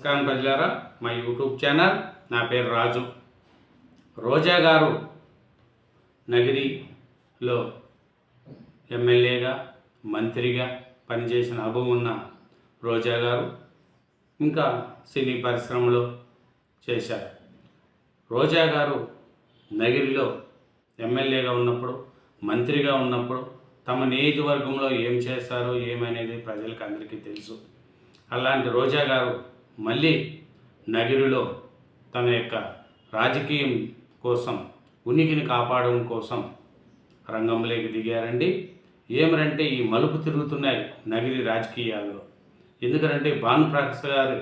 నమస్కారం ప్రజలారా మా యూట్యూబ్ ఛానల్ నా పేరు రాజు. రోజా గారు నగిరిలో ఎమ్మెల్యేగా మంత్రిగా పనిచేసిన అనుభవం ఉన్న రోజా గారు ఇంకా సినీ పరిశ్రమలో చేశారు. రోజా గారు నగిరిలో ఎమ్మెల్యేగా ఉన్నప్పుడు మంత్రిగా ఉన్నప్పుడు తమ నియోజకవర్గంలో ఏం చేశారో ఏమనేది ప్రజలకు అందరికీ తెలుసు. అలాంటి రోజా గారు మళ్ళీ నగిరిలో తన యొక్క రాజకీయం కోసం ఉనికిని కాపాడడం కోసం రంగంలోకి దిగారండి. ఏమరంటే ఈ మలుపు తిరుగుతున్నాయి నగిరి రాజకీయాల్లో. ఎందుకంటే భానుప్రకాష్ గారు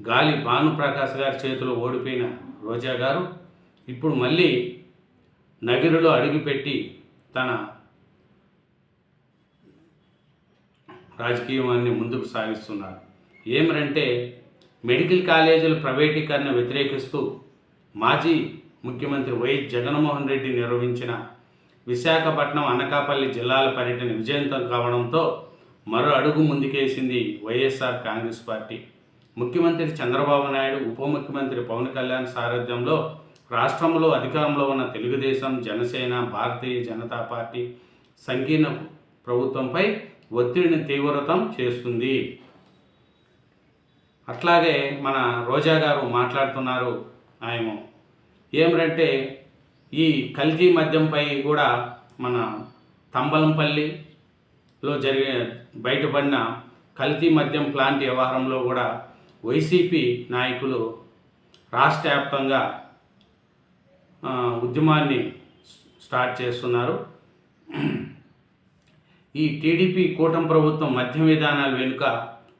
గాలి భానుప్రకాష్ గారి చేతిలో ఓడిపోయిన రోజా గారు ఇప్పుడు మళ్ళీ నగిరిలో అడుగుపెట్టి తన రాజకీయాన్ని ముందుకు సాగిస్తున్నారు. ఏమరంటే మెడికల్ కాలేజీల ప్రైవేటీకరణ వ్యతిరేకిస్తూ మాజీ ముఖ్యమంత్రి వైఎస్ జగన్మోహన్ రెడ్డి నిర్వహించిన విశాఖపట్నం అనకాపల్లి జిల్లాల పర్యటన విజయవంతం కావడంతో మరో అడుగు ముందుకేసింది వైఎస్ఆర్ కాంగ్రెస్ పార్టీ. ముఖ్యమంత్రి చంద్రబాబు నాయుడు ఉప ముఖ్యమంత్రి పవన్ కళ్యాణ్ సారథ్యంలో రాష్ట్రంలో అధికారంలో ఉన్న తెలుగుదేశం జనసేన భారతీయ జనతా పార్టీ సంకీర్ణ ప్రభుత్వంపై ఒత్తిడిని తీవ్రతం చేస్తుంది. అట్లాగే మన రోజా గారు మాట్లాడుతున్నారు ఆయన ఏమిటంటే ఈ కల్తీ మద్యంపై కూడా మన తంబలంపల్లిలో జరిగే బయటపడిన కల్తీ మద్యం ప్లాంట్ వ్యవహారంలో కూడా వైసీపీ నాయకులు రాష్ట్ర వ్యాప్తంగా ఉద్యమాన్ని స్టార్ట్ చేస్తున్నారు. ఈ టీడీపీ కూటమి ప్రభుత్వం మద్యం విధానాల వెనుక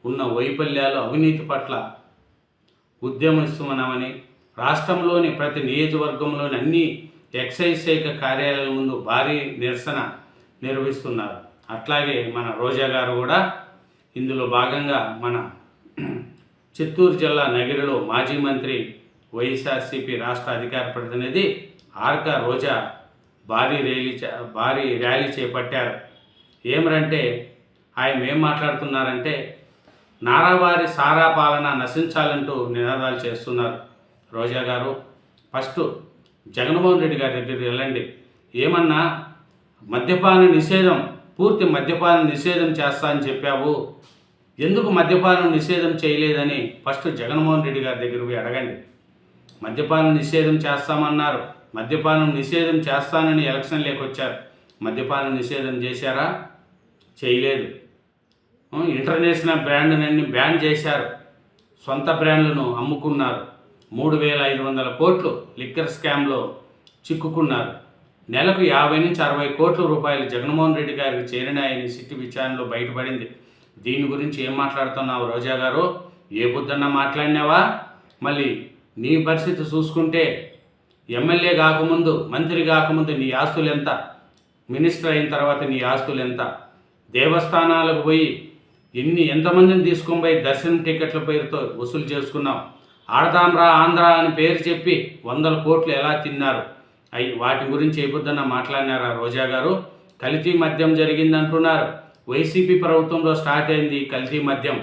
ఉన్న వైఫల్యాలు అవినీతి పట్ల ఉద్యమిస్తున్నామని రాష్ట్రంలోని ప్రతి నియోజకవర్గంలోని అన్ని ఎక్సైజ్ శాఖ కార్యాలయాల ముందు భారీ నిరసన నిర్వహిస్తున్నారు. అట్లాగే మన రోజా గారు కూడా ఇందులో భాగంగా మన చిత్తూరు జిల్లా నగిరిలో మాజీ మంత్రి వైఎస్ఆర్సీపీ రాష్ట్ర అధికార ప్రతినిధి ఆర్క రోజా భారీ ర్యాలీ చే- భారీ ర్యాలీ చేపట్టారు. ఏమరంటే ఆయన ఏం మాట్లాడుతున్నారంటే నారావారి సారా పాలన నశించాలంటూ నినాదాలు చేస్తున్నారు రోజా గారు. ఫస్ట్ జగన్మోహన్ రెడ్డి గారి దగ్గరికి వెళ్ళండి. ఏమన్నా మద్యపాన నిషేధం పూర్తి మద్యపాన నిషేధం చేస్తా అని చెప్పావు. ఎందుకు మద్యపానం నిషేధం చేయలేదని ఫస్ట్ జగన్మోహన్ రెడ్డి గారి దగ్గర పోయి అడగండి. మద్యపానం నిషేధం చేస్తామన్నారు. మద్యపానం నిషేధం చేస్తానని ఎలక్షన్ లేకొచ్చారు. మద్యపానం నిషేధం చేశారా? చేయలేదు. ఇంటర్నేషనల్ బ్రాండ్లన్నీ బ్యాన్ చేశారు. సొంత బ్రాండ్లను అమ్ముకున్నారు. మూడు వేల ఐదు వందల కోట్లు లిక్కర్ స్కామ్లో చిక్కుకున్నారు. నెలకు యాభై నుంచి అరవై కోట్ల రూపాయలు జగన్మోహన్ రెడ్డి గారికి చేరినాయని సిట్టి విచారణలో బయటపడింది. దీని గురించి ఏం మాట్లాడుతున్నావు రోజా గారు? ఏ బుద్ధన్న మాట్లాడినావా? మళ్ళీ నీ పరిస్థితి చూసుకుంటే ఎమ్మెల్యే కాకముందు మంత్రి కాకముందు నీ ఆస్తులు ఎంత మినిస్టర్ అయిన తర్వాత నీ ఆస్తులు ఎంత దేవస్థానాలకు పోయి ఎన్ని ఎంతమందిని తీసుకొని పోయి దర్శనం టికెట్ల పేరుతో వసూలు చేసుకున్నాం ఆడదాంరా ఆంధ్ర అని పేరు చెప్పి వందల కోట్లు ఎలా తిన్నారు? అవి వాటి గురించి ఏ మాట్లాడినారు మాట్లాడినారా రోజా గారు? కల్తీ మద్యం జరిగిందంటున్నారు. వైసీపీ ప్రభుత్వంలో స్టార్ట్ అయింది కల్తీ మద్యం.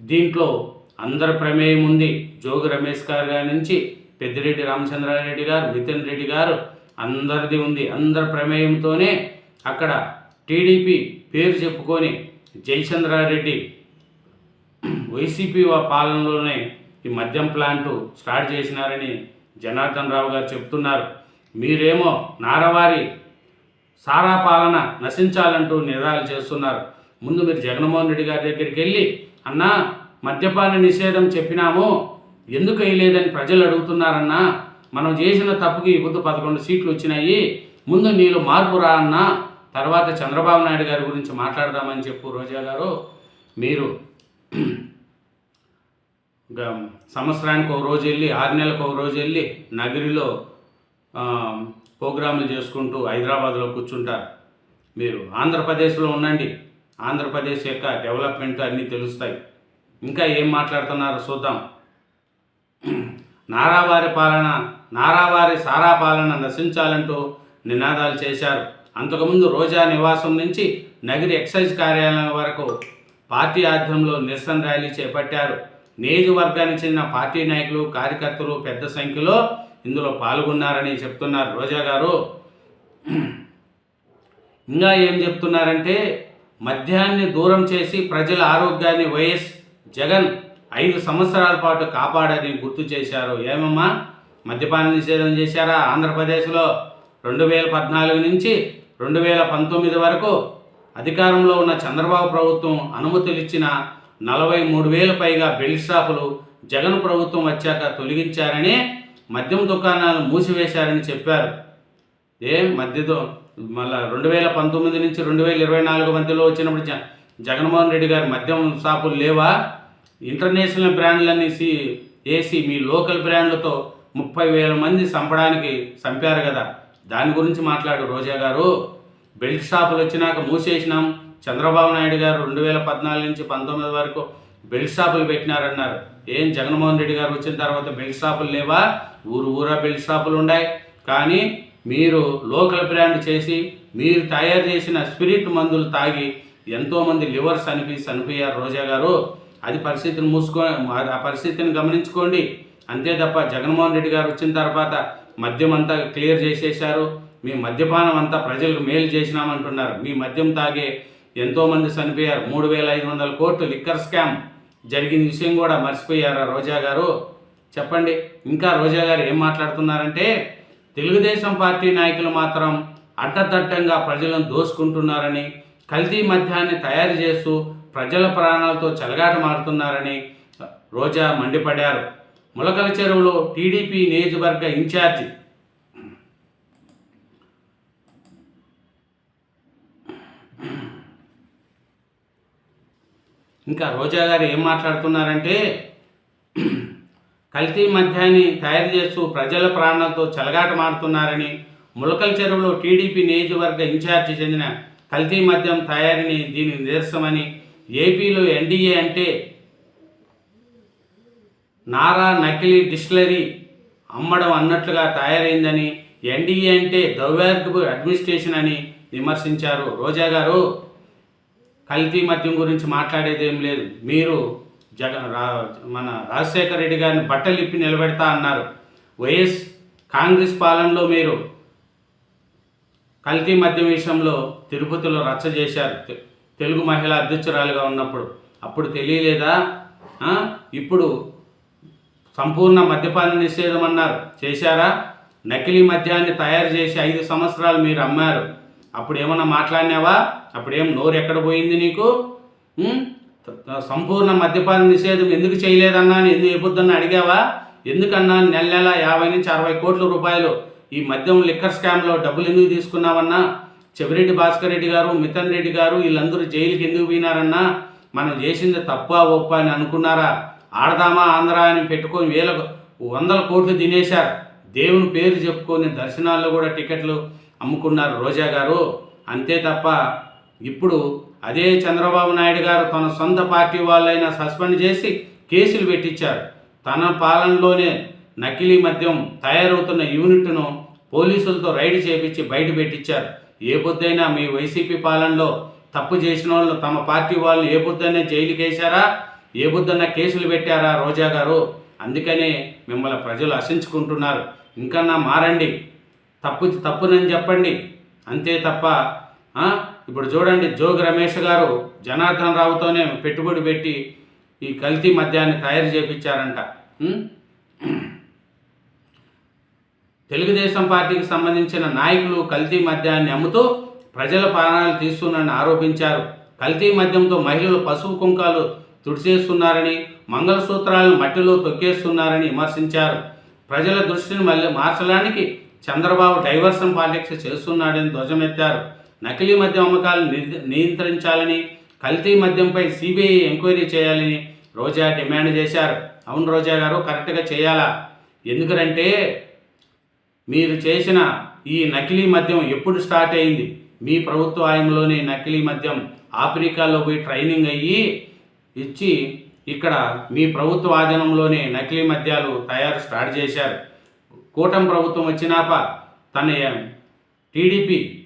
దీంట్లో అందరి ప్రమేయం ఉంది. జోగి రమేష్ గారు గారి నుంచి పెద్దిరెడ్డి రామచంద్రారెడ్డి గారు నితిన్ రెడ్డి గారు అందరిది ఉంది. అందరి ప్రమేయంతోనే అక్కడ టీడీపీ పేరు చెప్పుకొని జయచంద్రారెడ్డి వైసీపీ పాలనలోనే ఈ మద్యం ప్లాంటు స్టార్ట్ చేసినారని జనార్దన్ రావు గారు చెప్తున్నారు. మీరేమో నారవారి సారా పాలన నశించాలంటూ నిరాలు చేస్తున్నారు. ముందు మీరు జగన్మోహన్ రెడ్డి గారి దగ్గరికి వెళ్ళి అన్నా మద్యపాన నిషేధం చెప్పినాము ఎందుకు వేయలేదని ప్రజలు అడుగుతున్నారన్నా? మనం చేసిన తప్పుకి ఇప్పుడు పదకొండు సీట్లు వచ్చినాయి ముందు నీళ్ళు మార్పు రా అన్నా. తర్వాత చంద్రబాబు నాయుడు గారి గురించి మాట్లాడదామని చెప్పు రోజా గారు. మీరు గ- సంవత్సరానికి ఒక రోజు వెళ్ళి ఆరు నెలలకు ఒక రోజు వెళ్ళి నగరిలో ప్రోగ్రాములు చేసుకుంటూ హైదరాబాద్లో కూర్చుంటారు. మీరు ఆంధ్రప్రదేశ్లో ఉండండి. ఆంధ్రప్రదేశ్ యొక్క డెవలప్మెంట్ అన్నీ తెలుస్తాయి. ఇంకా ఏం మాట్లాడుతున్నారో చూద్దాం. నారావారి పాలన నారావారి సారా పాలన నశించాలంటూ నినాదాలు చేశారు. అంతకుముందు రోజా నివాసం నుంచి నగిరి ఎక్సైజ్ కార్యాలయం వరకు పార్టీ ఆధ్వర్యంలో నిరసన ర్యాలీ చేపట్టారు. నియోజకవర్గానికి చెందిన పార్టీ నాయకులు కార్యకర్తలు పెద్ద సంఖ్యలో ఇందులో పాల్గొన్నారని చెప్తున్నారు రోజా గారు. ఇంకా ఏం చెప్తున్నారంటే మద్యాన్ని దూరం చేసి ప్రజల ఆరోగ్యాన్ని వైఎస్ జగన్ ఐదు సంవత్సరాల పాటు కాపాడని గుర్తు చేశారు. ఏమమ్మా? మద్యపాన నిషేధం చేశారా? ఆంధ్రప్రదేశ్లో రెండు వేల పద్నాలుగు నుంచి రెండు వేల పంతొమ్మిది వరకు అధికారంలో ఉన్న చంద్రబాబు ప్రభుత్వం అనుమతులు ఇచ్చిన నలభై మూడు వేల పైగా బెల్ట్ షాపులు జగన్ ప్రభుత్వం వచ్చాక తొలగించారని మద్యం దుకాణాలు మూసివేశారని చెప్పారు. ఏం మధ్యతో మళ్ళా రెండు వేల పంతొమ్మిది నుంచి రెండు వేల ఇరవై నాలుగు మధ్యలో వచ్చినప్పుడు జ జగన్మోహన్ రెడ్డి గారి మద్యం షాపులు లేవా? ఇంటర్నేషనల్ బ్రాండ్లన్నీ సి మీ లోకల్ బ్రాండ్లతో ముప్పై వేల మంది చంపడానికి చంపారు కదా. దాని గురించి మాట్లాడు రోజా గారు. బెల్ట్ షాపులు వచ్చినాక మూసేసినాం. చంద్రబాబు నాయుడు గారు రెండు వేల పద్నాలుగు నుంచి పంతొమ్మిది వరకు బెల్ట్ షాపులు పెట్టినారన్నారు. ఏం జగన్మోహన్ రెడ్డి గారు వచ్చిన తర్వాత బెల్ట్ షాపులు లేవా? ఊరు ఊరా బెల్ట్ షాపులు ఉన్నాయి కానీ మీరు లోకల్ బ్రాండ్ చేసి మీరు తయారు చేసిన స్పిరిట్ మందులు తాగి ఎంతోమంది లివర్స్ అనిపి చనిపోయారు రోజా గారు. అది పరిస్థితిని మూసుకో ఆ పరిస్థితిని గమనించుకోండి. అంతే తప్ప జగన్మోహన్ రెడ్డి గారు వచ్చిన తర్వాత మద్యం అంతా క్లియర్ చేసేశారు. మీ మద్యపానం అంతా ప్రజలకు మేలు చేసినామంటున్నారు. మీ మద్యం తాగే ఎంతోమంది చనిపోయారు. మూడు వేల ఐదు వందల కోట్లు లిక్కర్ స్కామ్ జరిగిన విషయం కూడా మర్చిపోయారా రోజా గారు? చెప్పండి. ఇంకా రోజా గారు ఏం మాట్లాడుతున్నారంటే తెలుగుదేశం పార్టీ నాయకులు మాత్రం అడ్డదడ్డంగా ప్రజలను దోసుకుంటున్నారని కల్తీ మద్యాన్ని తయారు చేస్తూ ప్రజల ప్రాణాలతో చెలగాటమాడుతున్నారని రోజా మండిపడ్డారు. ములకల చెరువులో టీడీపీ నియోజకవర్గ ఇన్ఛార్జి. ఇంకా రోజా గారు ఏం మాట్లాడుతున్నారంటే కల్తీ మద్యాన్ని తయారు చేస్తూ ప్రజల ప్రాణాలతో చెలగాటమాడుతున్నారని ములకల చెరువులో టీడీపీ నియోజకవర్గ ఇన్ఛార్జి చెందిన కల్తీ మద్యం తయారీని దీని నిదర్శనమని ఏపీలో ఎన్డీఏ అంటే నారా నకిలీ డిస్టిలరీ అమ్మడం అన్నట్లుగా తయారైందని ఎన్డీఏ అంటే దౌర్భాగ్యపు అడ్మినిస్ట్రేషన్ అని విమర్శించారు. రోజా గారు కల్తీ మద్యం గురించి మాట్లాడేది ఏం లేదు. మీరు జగ రా మన రాజశేఖర రెడ్డి గారిని బట్టలు ఇప్పి నిలబెడతా అన్నారు. వైఎస్ కాంగ్రెస్ పాలనలో మీరు కల్తీ మద్యం విషయంలో తిరుపతిలో రచ్చ చేశారు. తెలుగు మహిళ అధ్యక్షురాలుగా ఉన్నప్పుడు. అప్పుడు తెలియలేదా? ఇప్పుడు సంపూర్ణ మద్యపాన నిషేధం అన్నారు. చేశారా? నకిలీ మద్యాన్ని తయారు చేసి ఐదు సంవత్సరాలు మీరు అమ్మారు. అప్పుడు ఏమన్నా మాట్లాడినావా? అప్పుడేం నోరు ఎక్కడ పోయింది నీకు? సంపూర్ణ మద్యపాన నిషేధం ఎందుకు చేయలేదన్నా అని ఎందుకు ఎప్పుడన్నా అడిగావా? ఎందుకన్నా నెల నెల యాభై నుంచి అరవై కోట్ల రూపాయలు ఈ మద్యం లిక్కర్ స్కామ్లో డబ్బులు ఎందుకు తీసుకున్నావన్నా? చెవిరెడ్డి భాస్కర్ రెడ్డి గారు మితన్ రెడ్డి గారు వీళ్ళందరూ జైలుకి ఎందుకు పోయినారన్నా? మనం చేసింది తప్ప ఒప్ప అని అనుకున్నారా? ఆడదామా ఆంధ్ర అని పెట్టుకొని వేల వందల కోట్లు తినేశారు. దేవుని పేరు చెప్పుకొని దర్శనాల్లో కూడా టికెట్లు అమ్ముకున్నారు రోజా గారు. అంతే తప్ప ఇప్పుడు అదే చంద్రబాబు నాయుడు గారు తన సొంత పార్టీ వాళ్ళైనా సస్పెండ్ చేసి కేసులు పెట్టించారు. తన పాలనలోనే నకిలీ మద్యం తయారవుతున్న యూనిట్ను పోలీసులతో రైడ్ చేపించి బయట పెట్టించారు. ఏ పొద్దైనా మీ వైసీపీ పాలనలో తప్పు చేసిన వాళ్ళు తమ పార్టీ వాళ్ళు ఏ పొద్దునే జైలుకేశారా ఏ బుద్ధన్న కేసులు పెట్టారా రోజా గారు? అందుకనే మిమ్మల్ని ప్రజలు హర్షించుకుంటున్నారు ఇంకన్నా మారండి. తప్పు తప్పునని చెప్పండి. అంతే తప్ప ఇప్పుడు చూడండి జోగి రమేష్ గారు జనార్దన్ రావుతోనే పెట్టుబడి పెట్టి ఈ కల్తీ మద్యాన్ని తయారు చేపించారంట. తెలుగుదేశం పార్టీకి సంబంధించిన నాయకులు కల్తీ మద్యాన్ని అమ్ముతూ ప్రజల ప్రాణాలు తీస్తున్నారని ఆరోపించారు. కల్తీ మద్యంతో మహిళలు పసుపు కుంకాలు తుడిచేస్తున్నారని మంగళసూత్రాలను మట్టిలో తొక్కేస్తున్నారని విమర్శించారు. ప్రజల దృష్టిని మళ్ళీ మార్చడానికి చంద్రబాబు డైవర్షన్ పాలిటిక్స్ చేస్తున్నాడని ధ్వజమెత్తారు. నకిలీ మద్యం అమ్మకాలను నియంత్రించాలని కల్తీ మద్యంపై సిబిఐ ఎంక్వైరీ చేయాలని రోజా డిమాండ్ చేశారు. అవును రోజా గారు కరెక్ట్గా చేయాలా? ఎందుకంటే మీరు చేసిన ఈ నకిలీ మద్యం ఎప్పుడు స్టార్ట్ అయింది? మీ ప్రభుత్వ హయాంలోనే నకిలీ మద్యం ఆఫ్రికాలో పోయి ట్రైనింగ్ అయ్యి ఇచ్చి ఇక్కడ మీ ప్రభుత్వ ఆధీనంలోనే నకిలీ మద్యాలు తయారు స్టార్ట్ చేశారు. కూటమి ప్రభుత్వం వచ్చినాక తన టీడీపీ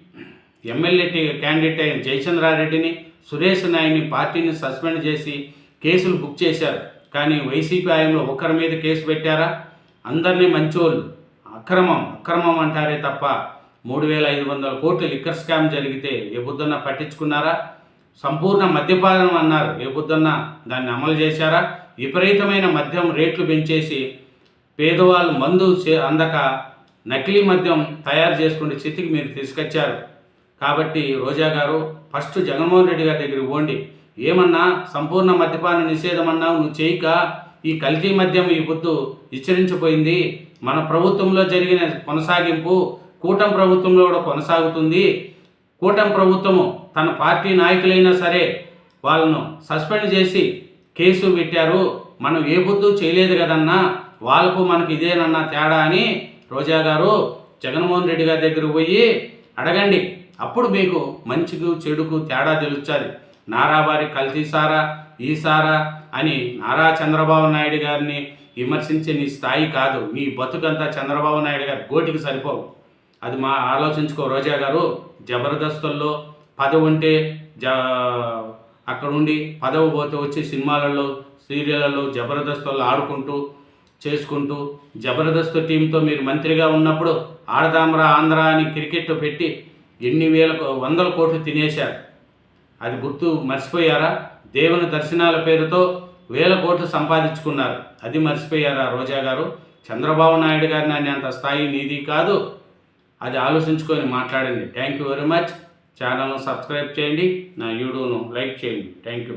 ఎమ్మెల్యే క్యాండిడేట్ అయిన జయచంద్రారెడ్డిని సురేష్ నాయుడిని పార్టీని సస్పెండ్ చేసి కేసులు బుక్ చేశారు. కానీ వైసీపీ ఆయంలో ఒకరి మీద కేసు పెట్టారా? అందరినీ మంచోళ్ళు. అక్రమం అక్రమం అంటారే తప్ప మూడు వేల ఐదు వందల కోట్లు లిక్కర్ స్కామ్ జరిగితే ఏ పట్టించుకున్నారా? సంపూర్ణ మద్యపానం అన్నారు. ఏ బుద్ధన్న దాన్ని అమలు చేశారా? విపరీతమైన మద్యం రేట్లు పెంచేసి పేదవాళ్ళు మందు చే- అందక నకిలీ మద్యం తయారు చేసుకునే స్థితికి మీరు తీసుకొచ్చారు. కాబట్టి రోజా గారు ఫస్ట్ జగన్మోహన్ రెడ్డి గారి దగ్గరికి పోండి. ఏమన్నా సంపూర్ణ మద్యపాన నిషేధం అన్నావు? నువ్వు చేయక. ఈ కల్తీ మద్యం ఈ పొద్దు హెచ్చరించిపోయింది మన ప్రభుత్వంలో జరిగిన కొనసాగింపు కూటమి ప్రభుత్వంలో కూడా కొనసాగుతుంది. కూటమి ప్రభుత్వము తన పార్టీ నాయకులైనా సరే వాళ్ళను సస్పెండ్ చేసి కేసు పెట్టారు. మనం ఏ బుద్ధు చేయలేదు కదన్నా వాళ్ళకు మనకి ఇదేనన్నా తేడా అని రోజా గారు జగన్మోహన్ రెడ్డి గారి దగ్గరకు పోయి అడగండి. అప్పుడు మీకు మంచికు చెడుకు తేడా తెలుస్తుంది. నారావారి కల్తీ సారా ఈ సారా అని నారా చంద్రబాబు నాయుడు గారిని విమర్శించే నీ స్థాయి కాదు. నీ బతుకంతా చంద్రబాబు నాయుడు గారి గోటికి సరిపోవు. అది మా ఆలోచించుకో. రోజా గారు జబర్దస్తుల్లో పదవి ఉంటే జ అక్కడ ఉండి పదవి పోతే వచ్చి సినిమాలలో సీరియళ్ళలో జబర్దస్తుల్లో ఆడుకుంటూ చేసుకుంటూ జబర్దస్త్ టీంతో మీరు మంత్రిగా ఉన్నప్పుడు ఆడదామరా ఆంధ్ర అని క్రికెట్ పెట్టి ఎన్ని వేల వందల కోట్లు తినేశారు. అది గుర్తు మర్చిపోయారా? దేవుని దర్శనాల పేరుతో వేల కోట్లు సంపాదించుకున్నారు. అది మర్చిపోయారా రోజా గారు? చంద్రబాబు నాయుడు గారిని అనేంత స్థాయి నీది కాదు. అది ఆలోచించుకొని మాట్లాడండి. థ్యాంక్ యూ వెరీ మచ్ ఛానల్ను సబ్స్క్రైబ్ చేయండి. నా వీడియోను లైక్ చేయండి. Thank you